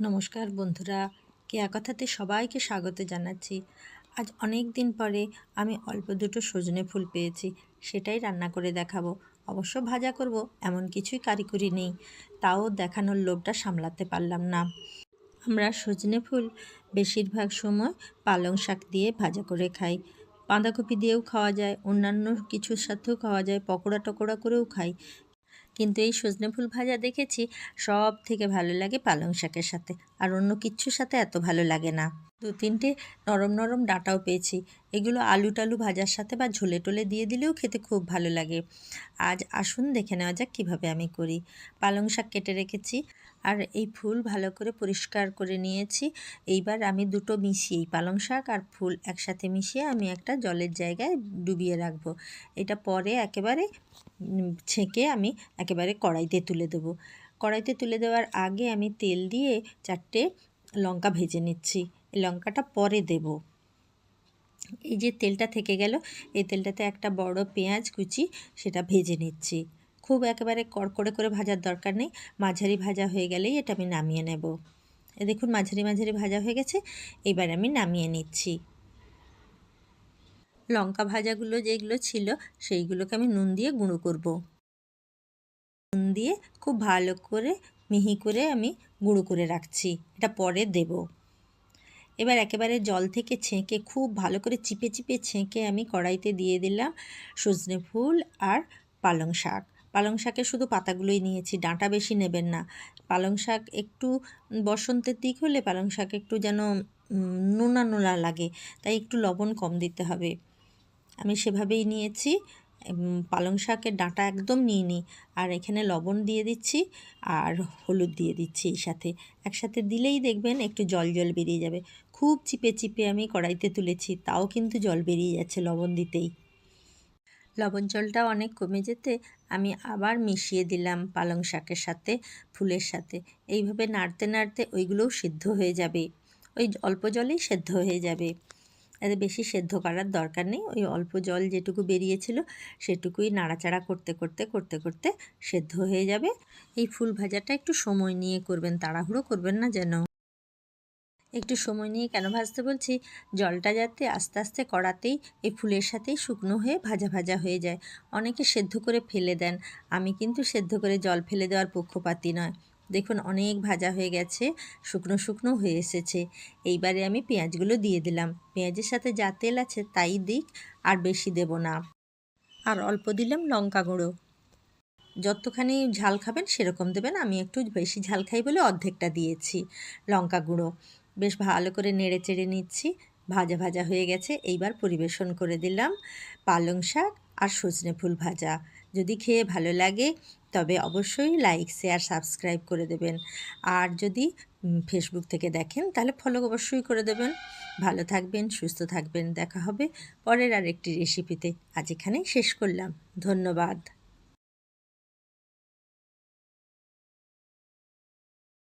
নমস্কার বন্ধুরা। কেয়া কথাতে সবাইকে স্বাগত জানাচ্ছি। আজ অনেক দিন পরে আমি অল্প দুটো সজনে ফুল পেয়েছি, সেটাই রান্না করে দেখাবো। অবশ্য ভাজা করব, এমন কিছুই কারিকুরি নেই, তাও দেখানোর লোভটা সামলাতে পারলাম না। আমরা সজনে ফুল বেশিরভাগ সময় পালং শাক দিয়ে ভাজা করে খাই। বাঁধাকপি দিয়েও খাওয়া যায়, অন্যান্য কিছুর সাথেও খাওয়া যায় পকোড়া টকোড়া করেও খাই। কিন্তু এই সজনে ফুল ভাজা দেখেছি সব থেকে ভালো লাগে পালং শাকের সাথে। আর অন্য কিচ্ছুর সাথে এত ভালো লাগে না। দু তিনটে নরম নরম ডাঁটাও পেয়েছি। এগুলো আলু টালু ভাজার সাথে বা ঝোলে টোলে দিয়ে দিলেও খেতে খুব ভালো লাগে। আজ আসুন দেখে নেওয়া যাক কীভাবে আমি করি। পালং শাক কেটে রেখেছি আর এই ফুল ভালো করে পরিষ্কার করে নিয়েছি। এইবার আমি দুটো মিশিয়েই পালং শাক আর ফুল একসাথে মিশিয়ে আমি একটা জলের জায়গায় ডুবিয়ে রাখব। এটা পরে একেবারে ছেঁকে আমি একেবারে কড়াইতে তুলে দেবো। কড়াইতে তুলে দেওয়ার আগে আমি তেল দিয়ে চারটে লঙ্কা ভেজে নিচ্ছি। লঙ্কাটা পরে দেব। এই যে তেলটা থেকে গেল, এই তেলটাতে একটা বড় পেঁয়াজ কুচি, সেটা ভেজে নিচ্ছি। খুব একেবারে কড়কড়ে করে ভাজার দরকার নেই, মাঝারি ভাজা হয়ে গেলেই এটা আমি নামিয়ে নেব। দেখুন, মাঝারি মাঝারি ভাজা হয়ে গেছে, এবার আমি নামিয়ে নিচ্ছি। লঙ্কা ভাজাগুলো যেগুলো ছিল, সেইগুলোকে আমি নুন দিয়ে গুঁড়ো করব। নুন দিয়ে খুব ভালো করে, মিহি করে আমি গুঁড়ো করে রাখছি, এটা পরে দেব। এবার একেবারে জল থেকে ছেঁকে খুব ভালো করে চিপে চিপে ছেঁকে আমি কড়াইতে দিয়ে দিলাম সজনে ফুল আর পালং শাক। পালং শাকের শুধু পাতাগুলোই নিয়েছি, ডাঁটা বেশি নেবেন না। পালং শাক একটু বসন্তের দিক হলে পালং শাক একটু যেন নোনা নোনা লাগে, তাই একটু লবণ কম দিতে হবে। আমি সেভাবেই নিয়েছি পালং শাকের ডাঁটা একদম নিয়ে নিই আর এখানে লবণ দিয়ে দিচ্ছি আর হলুদ দিয়ে দিচ্ছি এই সাথে। একসাথে দিলেই দেখবেন একটু জল জল বেরিয়ে যাবে। খুব চিপে চিপে আমি কড়াইতে তুলেছি, তাও কিন্তু জল বেরিয়ে যাচ্ছে লবণ দিতেই। লবণ জলটা অনেক কমে যেতে আমি আবার মিশিয়ে দিলাম পালং শাকের সাথে, ফুলের সাথে। এইভাবে নাড়তে নাড়তে ওইগুলোও সিদ্ধ হয়ে যাবে। ওই অল্প জলেই সেদ্ধ হয়ে যাবে। এতে বেশি সেদ্ধ করার দরকার নেই। ওই অল্প জল যেটুকু বেরিয়েছিল সেটুকুই নাড়াচাড়া করতে করতে করতে করতে সেদ্ধ হয়ে যাবে। এই ফুল ভাজাটা একটু সময় নিয়ে করবেন, তাড়াহুড়ো করবেন না যেন। একটু সময় নিয়ে কেন ভাজতে বলছি? জলটা যাতে আস্তে আস্তে কড়াতেই, এই ফুলের সাথেই শুকনো হয়ে ভাজা ভাজা হয়ে যায়। অনেকে সেদ্ধ করে ফেলে দেন। আমি কিন্তু সেদ্ধ করে জল ফেলে দেওয়ার পক্ষপাতি নয়। দেখুন, অনেক ভাজা হয়ে গেছে, শুকনো শুকনো হয়ে এসেছে। এইবারে আমি পেঁয়াজগুলো দিয়ে দিলাম। পেঁয়াজের সাথে যা তেল আছে তাই দিক, আর বেশি দেব না। আর অল্প দিলাম লঙ্কা গুঁড়ো। যতখানি ঝাল খাবেন সেরকম দেবেন। আমি একটু বেশি ঝাল খাই বলে অর্ধেকটা দিয়েছি লঙ্কা গুঁড়ো। বেশ ভালো করে নেড়ে চেড়ে নিচ্ছি। ভাজা ভাজা হয়ে গেছে। এইবার পরিবেশন করে দিলাম পালং শাক আর সজনে ফুল ভাজা। যদি খেয়ে ভালো লাগে, তবে অবশ্যই লাইক শেয়ার সাবস্ক্রাইব করে দেবেন। আর যদি ফেসবুক থেকে দেখেন, তাহলে ফলো অবশ্যই করে দেবেন। ভালো থাকবেন, সুস্থ থাকবেন। দেখা হবে পরের আরেকটি রেসিপিতে আজ এখানেই শেষ করলাম। ধন্যবাদ।